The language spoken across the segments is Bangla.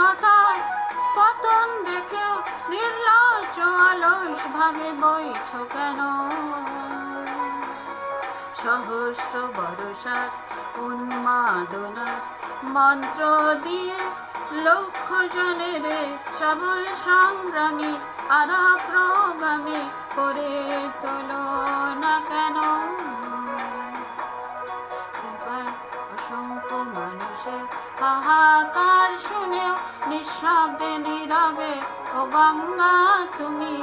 মানবতার পতন দেখেও নির্লজ্জ অলস ভাবে বইছ কেন? সহস্র বরসার উন্মাদনার মন্ত্র দিয়ে লক্ষ জনের সবল সংগ্রামী আর প্রগামী করে তোলো না কেন? নিঃশব্দে নীরবে ও গঙ্গা তুমি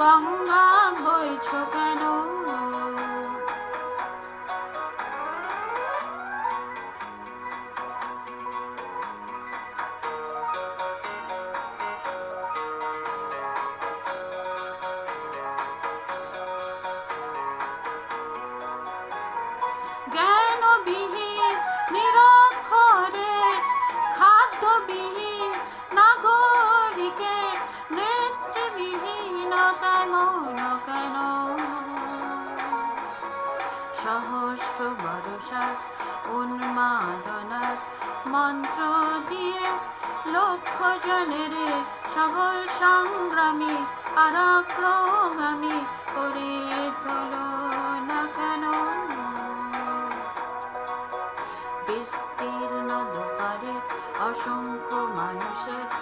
গঙ্গা বইছ কেন? সহস্র ভরসার উন্মাদনার মন্ত্র দিয়ে লক্ষ জনের সবল সংগ্রামী আর প্রগামী করে তোলো না কেন? বিস্তীর্ণ দুপারে অসংখ্য মানুষের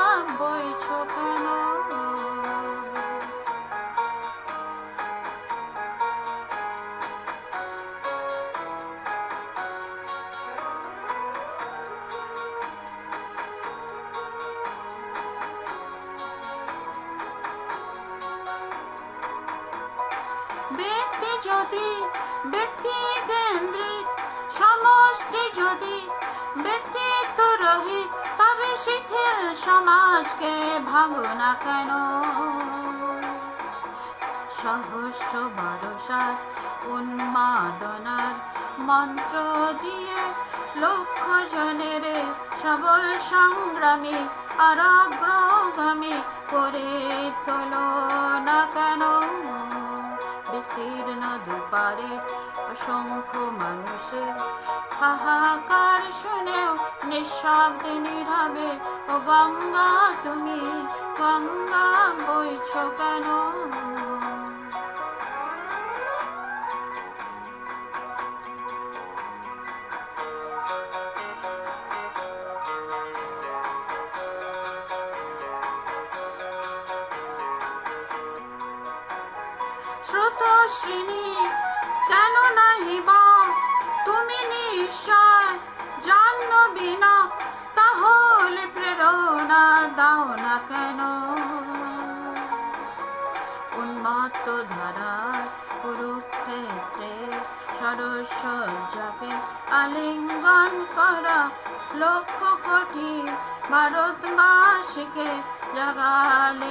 ব্যক্তি কেন্দ্রিক, সমষ্টি যদি ব্যক্তিত্ব রহিত, তবে শিথিল সমাজকে ভাঙো না কেন? সহস্র ভরসার উন্মাদনার মন্ত্র দিয়ে লক্ষ জনের সবল সংগ্রামী আর অগ্রগামী করে তোলো না কেন? বিস্তীর্ণ দুপারে অসংখ্য মানুষের হাহাকার শুনেও নিঃশব্দে নীরবে ও গঙ্গা তুমি গঙ্গা বইছ কেন? স্রোতস্বিনী কেন নাহি বম তুমি নিশ্চয় জানবি না তাহলে প্রেরণা দাও না কেন? উন্মত্ত ধারার কুরুক্ষেত্রে সরস্বজাকে আলিঙ্গন করা, লক্ষ কোটি ভারতবাসীকে জাগালে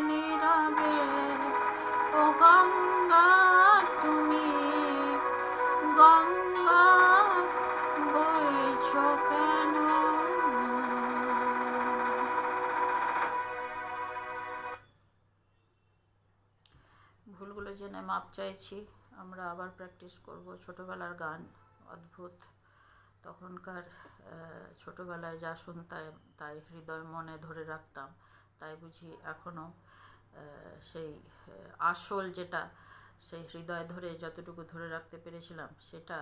মাপ চাইছি, আমরা আবার প্র্যাকটিস করব। ছোটোবেলার গান অদ্ভুত। তখনকার ছোটোবেলায় যা শুনতাম, তাই হৃদয় মনে ধরে রাখতাম। তাই বুঝি এখনও সেই আসল যেটা, সেই হৃদয় ধরে যতটুকু ধরে রাখতে পেরেছিলাম, সেটা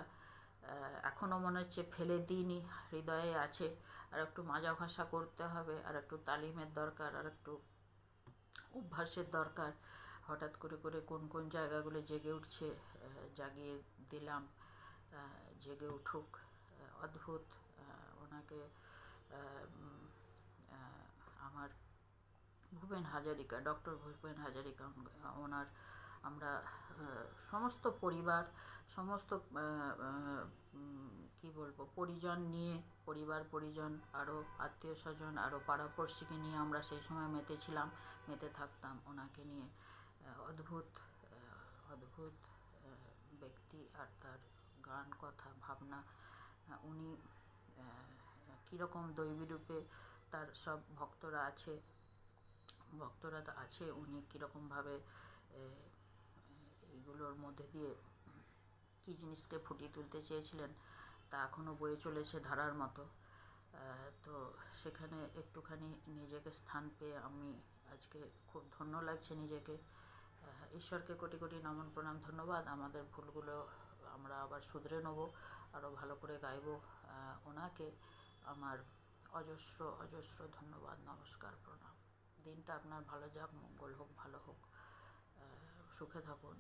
এখনও মনে হচ্ছে ফেলে দিইনি। হৃদয়ে আছে, আর একটু মাজা ঘষা করতে হবে, আর একটু তালিমের দরকার, আর একটু অভ্যাসের দরকার। হঠাৎ করে করে কোন কোন জায়গাগুলো জেগে উঠছে জাগিয়ে দিলাম জেগে উঠুক অদ্ভুত ওনাকে আমার ভূপেন হাজারিকা, ডক্টর ভূপেন হাজারিকা, ওনার আমরা সমস্ত পরিবার, সমস্ত কি বলব, পরিজন নিয়ে, পরিবার, পরিজন আরও আত্মীয় স্বজন আরও পাড়াপড়শিকে নিয়ে আমরা সেই সময় মেতেছিলাম, মেতে থাকতাম ওনাকে নিয়ে। অদ্ভুত অদ্ভুত ব্যক্তি আর তার গান কথা, ভাবনা উনি কীরকম দৈবী রূপে তার সব ভক্তরা আছে ভক্তরা আছে, উনি কীরকমভাবে এইগুলোর মধ্যে দিয়ে কী জিনিসকে ফুটিয়ে তুলতে চেয়েছিলেন, তা এখনও বয়ে চলেছে ধারার মতো। তো সেখানে একটুখানি নিজেকে স্থান পেয়ে আমি আজকে খুব ধন্য লাগছে নিজেকে। ঈশ্বরকে কোটি কোটি নমন প্রণাম, ধন্যবাদ। আমাদের ভুলগুলো আমরা আবার শুধরে নেব আরও ভালো করে গাইব। ওনাকে আমার অজস্র অজস্র ধন্যবাদ, নমস্কার, প্রণাম। দিনটা আপনার ভালো যাক, মঙ্গল হোক, ভালো হোক। সুখে থাকুন।